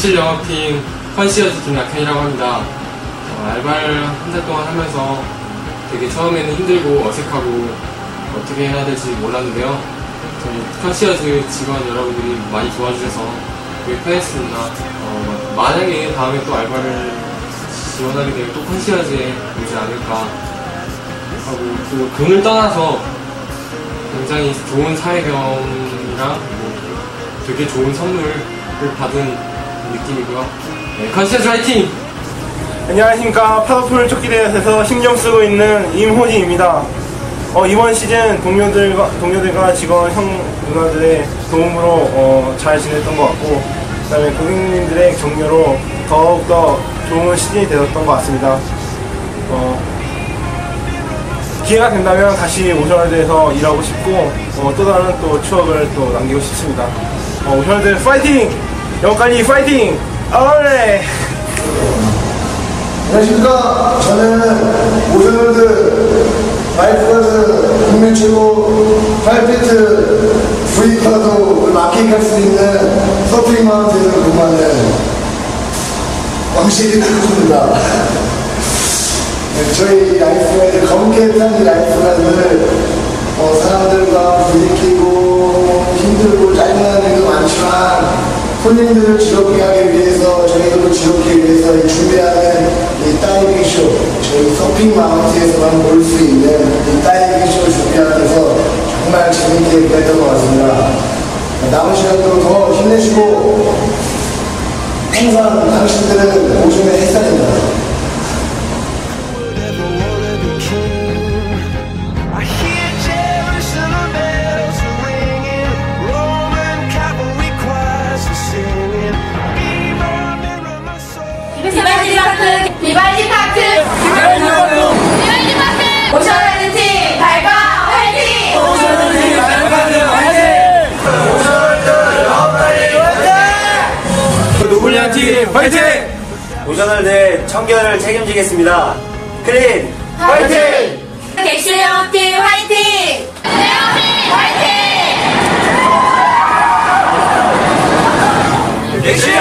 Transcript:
27 영업팀 컨시어즈 김낙현이라고 합니다. 어, 알바를 한 달 동안 하면서 되게 처음에는 힘들고 어색하고 어떻게 해야 될지 몰랐는데요. 저희 컨시어즈 직원 여러분들이 많이 도와주셔서 되게 편했습니다. 어, 만약에 다음에 또 알바를 지원하게 되면 또 컨시어즈에 오지 않을까 하고 또 돈을 떠나서 굉장히 좋은 사회경이랑 뭐 되게 좋은 선물을 받은 느낌이고요. 네, 컨시어즈 화이팅! 안녕하십니까 파도풀 쫓기대회에서 신경 쓰고 있는 임호진입니다. 어, 이번 시즌 동료들과 동료들과 직원 형 누나들의 도움으로 어, 잘 지냈던 것 같고 그 다음에 고객님들의 격려로 더욱더 좋은 시즌이 되었던 것 같습니다. 어, 기회가 된다면 다시 오션월드에서 일하고 싶고 어, 또 다른 또 추억을 또 남기고 싶습니다. 어, 오션월드 파이팅! 영까지 파이팅! 어레! 안녕하십니까. 저는 오션월드 라이프가드 국내 최고 8피트 브이카도 마킹할 수 있는 서핑 마운틴을 근무하는 왕실이 특구입니다. 네, 저희 라이프가드 검게 탄 라이프가드를 어, 사람들과 부딪히고 힘들고 짜증나는 일도 많지만 손님들을 즐겁게 하기 위해서 저희도 즐겁게 위해서 이 준비하는 이 다이빙 쇼 저희 서핑 마운트에서만 볼 수 있는 이 다이빙 쇼 준비하면서 정말 재밌게 그랬던 것 같습니다. 남은 시간도 더 힘내시고 항상 당신들은 오줌의 햇살입니다. 훈련팀 화이팅! 오션월드 청결을 책임지겠습니다. 클린 화이팅! 객실 영업팀 화이팅! 영업팀 화이팅! 넥시